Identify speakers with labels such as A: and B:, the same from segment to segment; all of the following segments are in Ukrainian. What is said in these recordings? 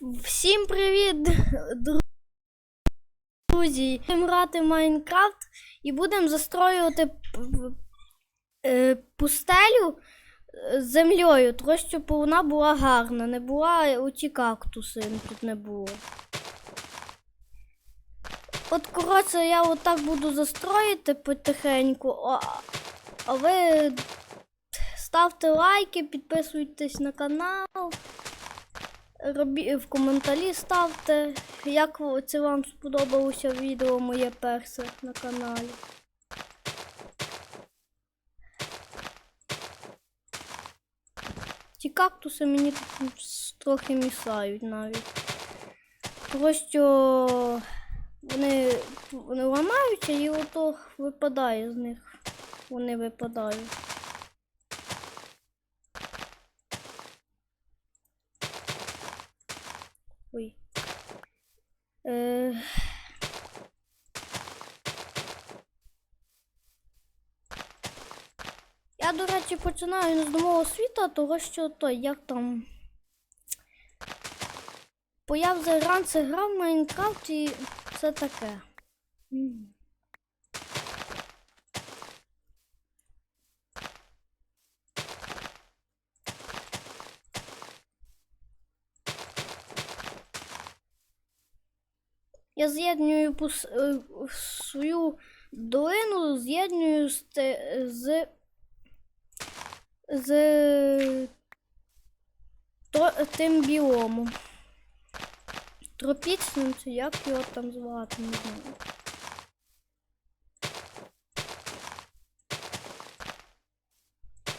A: Всім привіт, друзі! Будемо грати Майнкрафт і будемо застроювати е, пустелю е, з землею, тому щоб вона була гарна, не була оті кактуси тут не було. От, коротше, я отак буду застроїти потихеньку, а, а ви ставте лайки, підписуйтесь на канал. Робі... в коментарі ставте, як це вам сподобалося відео моє перше на каналі. Ці кактуси мені тут трохи мішають навіть. Що вони, вони ламаються і ото випадає з них. Вони випадають. Ой. Е... Я, до речі, починаю з нового світа, того що то, як там. Бо я вже це грав в Майнкрафт і все таке. Я з'єднюю пус... е, свою долину, з'єднюю з, з, з то, тим біомом. Тропічним, чи як його там звати, не знаю.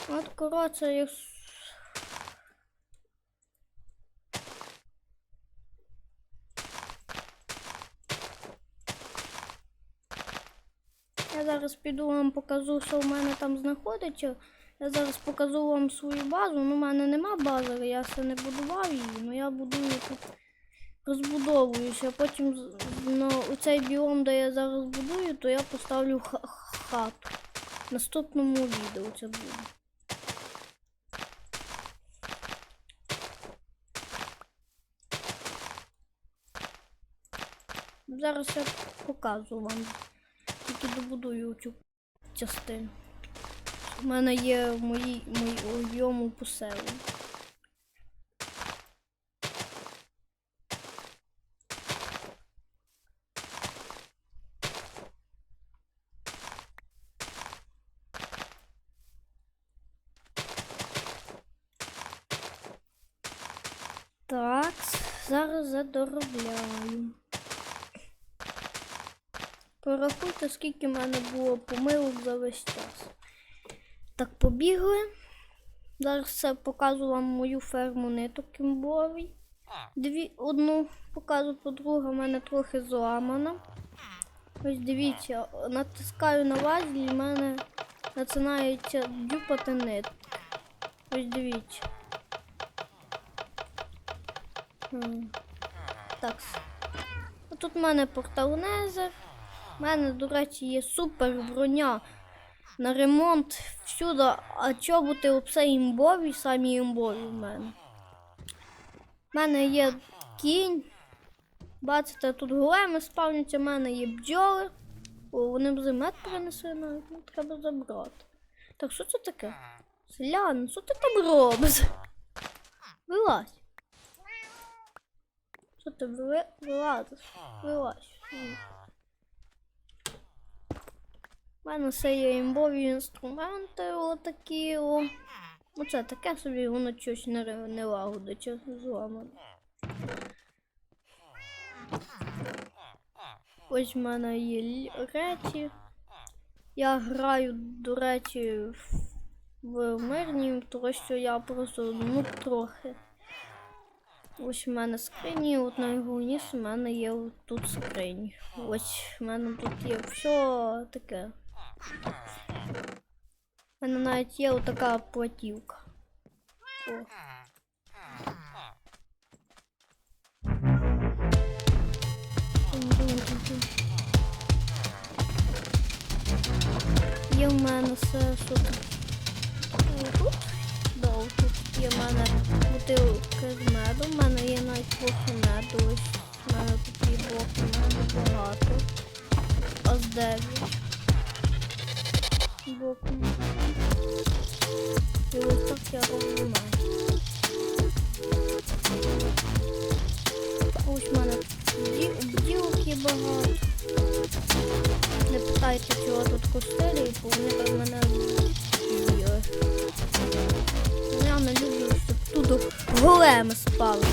A: От, коротше, я... Я зараз піду вам покажу, що в мене там знаходиться. Я зараз покажу вам свою базу. Ну, в мене нема бази, я ще не будував її, але я будую тут розбудовуюся. Потім з- на у цей біом, де я зараз будую, то я поставлю хату. В наступному відео це буде. Зараз я покажу вам. Тільки добудую цю частину. У мене є в моїй моєму поселенні. Так, зараз задоробляю. Порахуйте, скільки в мене було помилок за весь час. Так, побігли. Зараз все покажу вам мою ферму ниток кімбовій. Дві, одну покажу, по-друге, в мене трохи зламана. Ось дивіться, натискаю на важіль, і в мене починається дюпати нитки. Ось дивіться. Так. Тут в мене портал Незер. У мене, до речі, є супер броня на ремонт всюди, а чоботи оце імбові, самі імбові в мене. У мене є кінь. Бачите, тут големи спавняться, в мене є бджоли. О, вони б мед принесли навіть, ну треба забрати. Так, що це таке? Селян, що ти там робиш? Вилазь. Що ти ви- вилазиш? Вилазь. У мене все є імбові інструменти, отакі о. Ну це таке собі, воно щось не, не лагодить, зламано. Ось в мене є речі. Я граю, до речі, в- мирні, тому що я просто ну трохи. Ось в мене скрині, от найголовніше в мене є тут скрині. Ось в мене тут є все таке. У мене навіть є отака платівка. О. Є в мене все, що тут. Да, тут є в мене бутилка з медом, в мене є навіть блоки меду. Ось у мене тут є блоки меду багато. Аж 9. І так я роблю. Ось в мене тут бді- бділок є багато. Не питайте, чого тут костелі, бо вони там мене б'ють. Я не люблю, щоб тут големи спали.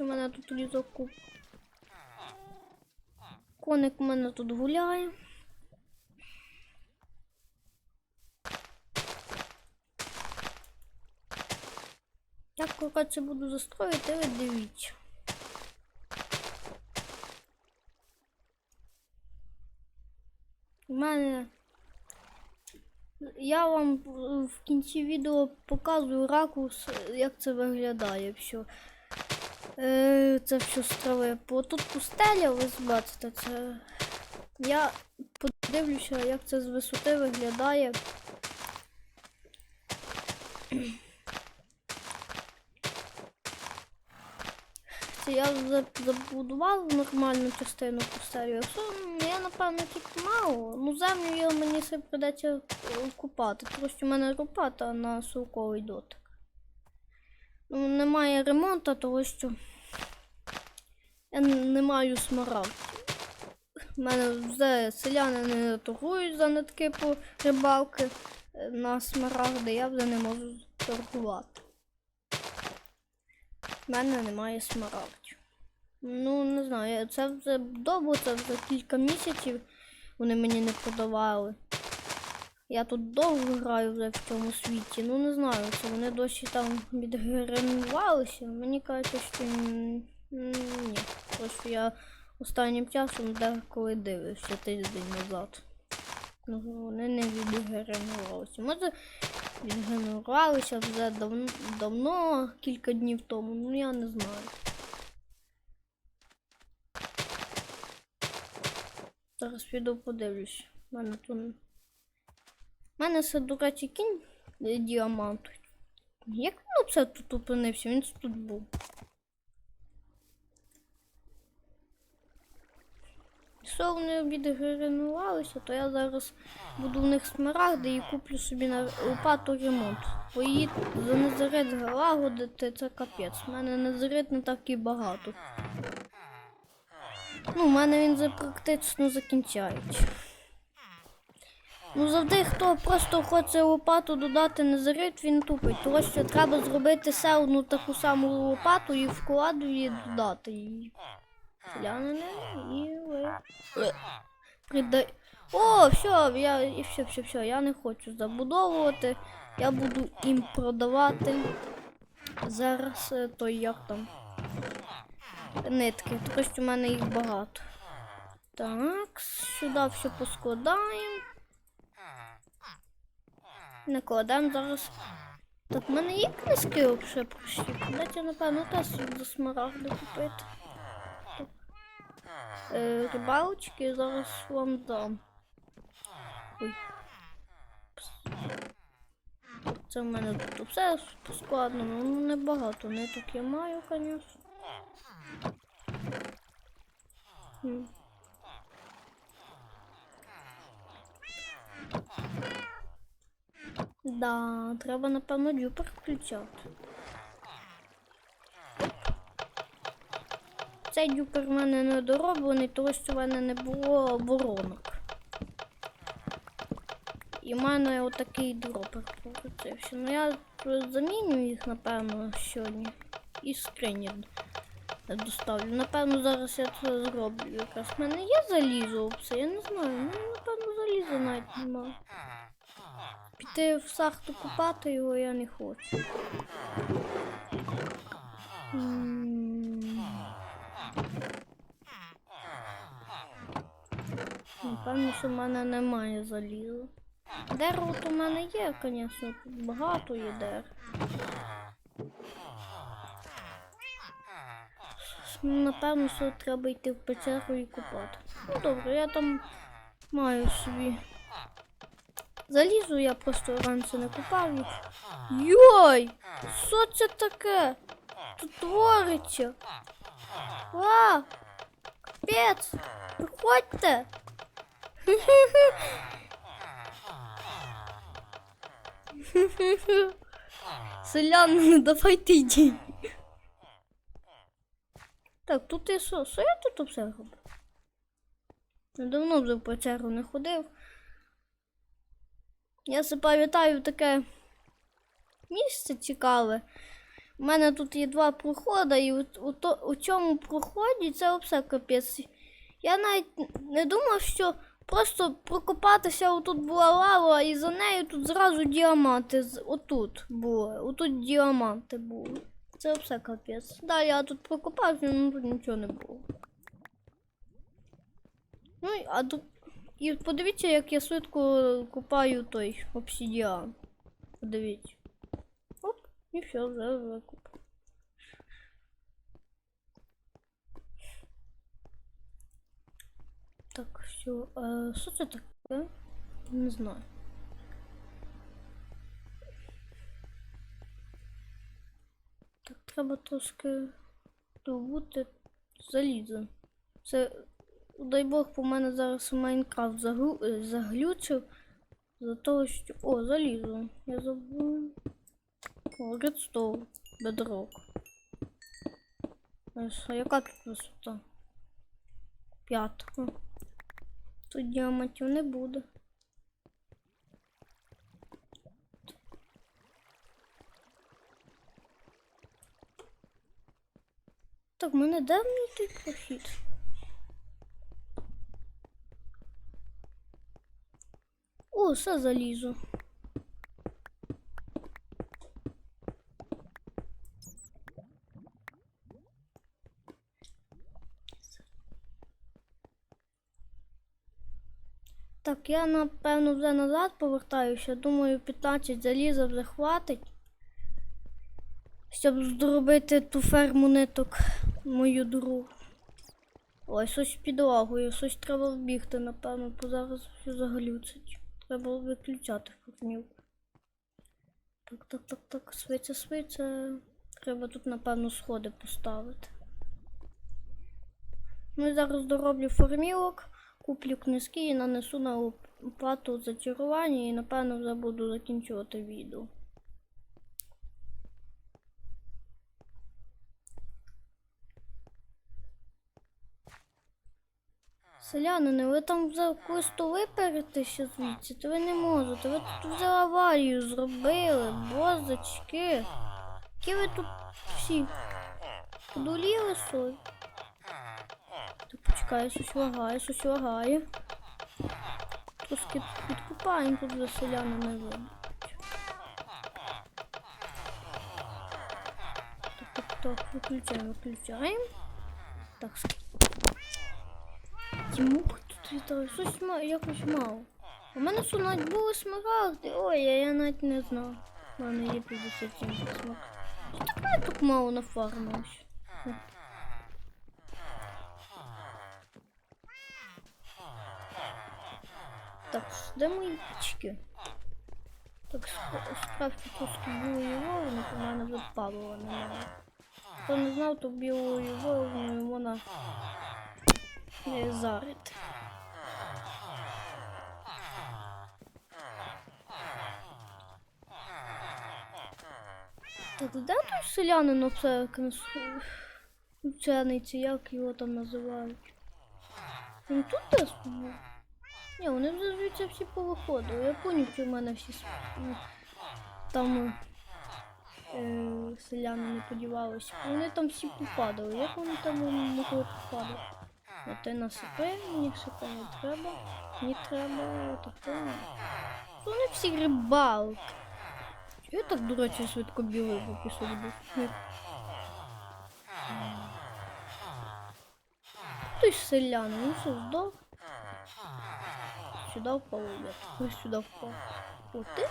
A: У мене тут лізок. Коник у мене тут гуляє. Як коротше буду застроїти, ви дивіться. У мене я вам в кінці відео показую ракурс, як це виглядає все. Е, це все з. Бо тут пустеля, ви бачите, це. Я подивлюся, як це з висоти виглядає. Це я за- забудував нормальну частину пустелю. Я, напевно, тільки мало, ну землю мені все придеться купати, що в мене лопата на силковий дотик. Ну, немає ремонту, тому що я не маю смарагдів. У мене вже селяни не торгують за нитки по рибалки е, на смарагди, я вже не можу торгувати. У мене немає смарагдів. Ну, не знаю, це вже довго, це вже кілька місяців вони мені не подавали. Я тут довго граю вже в цьому світі. Ну не знаю, це вони досі там відгренувалися. Мені кажуть, що ні. Що я останнім часом деколи дивився тиждень назад. Ну, вони не відгенерувалися. Може, відгенерувалися вже давно, давно, кілька днів тому, ну я не знаю. Зараз піду подивлюсь. У мене тут. У мене це, до речі, кінь е, діамант. Як він це тут опинився? Він тут був. Якщо вони відгенерувалися, то я зараз буду в них смарагди і куплю собі на лопату ремонт. Бо її за незарит лагодити це капець. У мене незарит не так і багато. Ну, у мене він практично закінчається. Ну, завжди, хто просто хоче лопату додати незарит, він тупить. Тому що треба зробити ще одну таку саму лопату і вкладу її додати її. Селянини і ви. Придай. О, все, я і все, все, все, я не хочу забудовувати. Я буду їм продавати. Зараз е, то як там. Нитки, що в мене їх багато. Так, сюди все поскладаємо. Накладемо зараз Так, в мене є книжки взагалі пройшли. Дайте, напевно, теж за смарагди купити. Так. Е, рибалочки зараз вам дам. Ой. Це в мене тут все складно, ну небагато. Ниток я маю, звісно. Да, треба, напевно, дюпер включати. Цей дюпер в мене не дороблений, тому що в мене не було воронок. І в мене отакий дропер покрутився. Ну я заміню їх, напевно, сьогодні. І скрині доставлю. Напевно, зараз я це зроблю. Якраз в мене є залізо все, я не знаю. Ну, напевно, заліза навіть немає. Піти в шахту купати його я не хочу. Напевно, що в мене немає заліза. Дерево в мене є, звісно, багато є дер. Напевно, що треба йти в печеру і купати. Ну добре, я там маю собі. Залізу я просто раніше не купав. Йой! Що це таке? Тут твориться. А! Капець! Виходьте! Селяни, ну давайте йдіть. Так, тут і що? Що я тут роблю? Я давно вже в печеру не ходив. Я себе пам'ятаю таке місце цікаве. У мене тут є два проходи, і у, у, у цьому проході це все капець. Я навіть не думав, що просто прокопатися отут була лава, і за нею тут зразу діаманти. Отут були. Отут діаманти були. Це все капець. Да, я тут прокопався, ну тут нічого не було. Ну, а тут. І подивіться, як я швидко купаю той обсидіан. Подивіться. Оп, і все, вже викуп. Так, все. А, що це таке? Не знаю. Так, треба трошки добути залізо. Це, дай Бог, по мене зараз Майнкрафт загру... е, заглючив. За того, що. О, залізо. Я забув. О, редстоун. Бедрок. А яка тут висота? П'ята. О. Тут діамантів не буде. Так, в мене мені той прохід? О, все залізу. Так, я напевно вже назад повертаюся. Думаю, 15 заліза вже хватить. Щоб зробити ту ферму ниток мою другу. Ой, щось підлагою, щось треба вбігти, напевно, бо зараз все заглюцить. Треба було виключати фермівку. Так, так, так, так, свиця, свиця. Треба тут, напевно, сходи поставити. Ну і зараз дороблю формілок, куплю книжки і нанесу на оплату зачарування і напевно вже буду закінчувати відео. Селянини, ви там вже просто виперетеся звідси, то ви не можете. Ви тут вже аварію зробили, бозочки. Які ви тут всі подоліли собі? Так почекай, щось лагає, щось лагає. Трошки підкупаємо тут за селяни не. Так, так, так, виключаємо, виключаємо. Так, ці тут літають, щось ма- якось мало. У мене що навіть були смарагди. Ой, я, я навіть не знав. У мене є 57 смак. Так мене так мало нафармилось. Так, де мої пічки? Так, сп- справді трошки білої вовни, у мене вже немає. Хто не знав, то білою вовною вона не зарить. Так, де той селянин оце чи як його там називають? Він тут теж був? Ні, вони звідси всі повиходили. Я поняв, що в мене всі там е, селяни не подівалися. Вони там всі попадали. Як вони там могли попадати? Ти насипи, мені сипи не треба. Мені треба таке. Вони всі рибалки. Я так, до речі, швидко білий по був? Ти ж селянин, ну що, здох? Сюда впал, ребят. Ой, сюда впал. О, ти?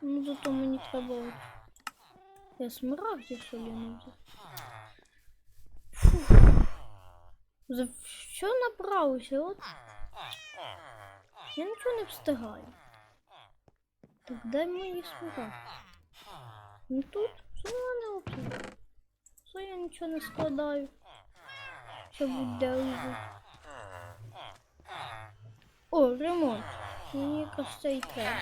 A: Ну, зато мені треба. Я смарагді соліно взяв. Фух. За що набралося? От. Я нічого не встигаю. Так дай мені смарагд. Ну тут все нормально взагалі. Все я нічого не складаю. Все буде вже. О, ремонт. Мені і треба.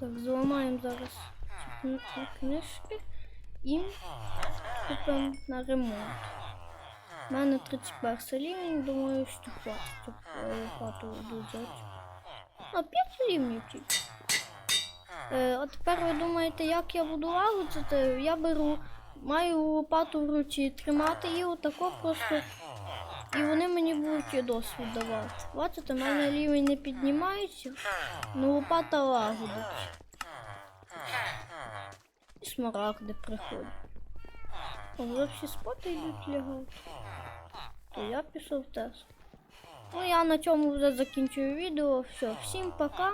A: Так, зламаємо зараз ці книжки і купимо на ремонт. У мене 31 рівень, думаю, що хватить, е, хату взяти. А 5 рівнів тільки. Е, а тепер ви думаєте, як я буду лагодити? Я беру, маю лопату в руці, тримати її отако просто. І вони мені будуть досвід давати. Бачите, в мене рівень не піднімається, ну лопата лагодить. І смарагди приходять. А вже всі спати йдуть лягати. То я пішов теж. Ну я на цьому вже закінчую відео. Все, всім пока.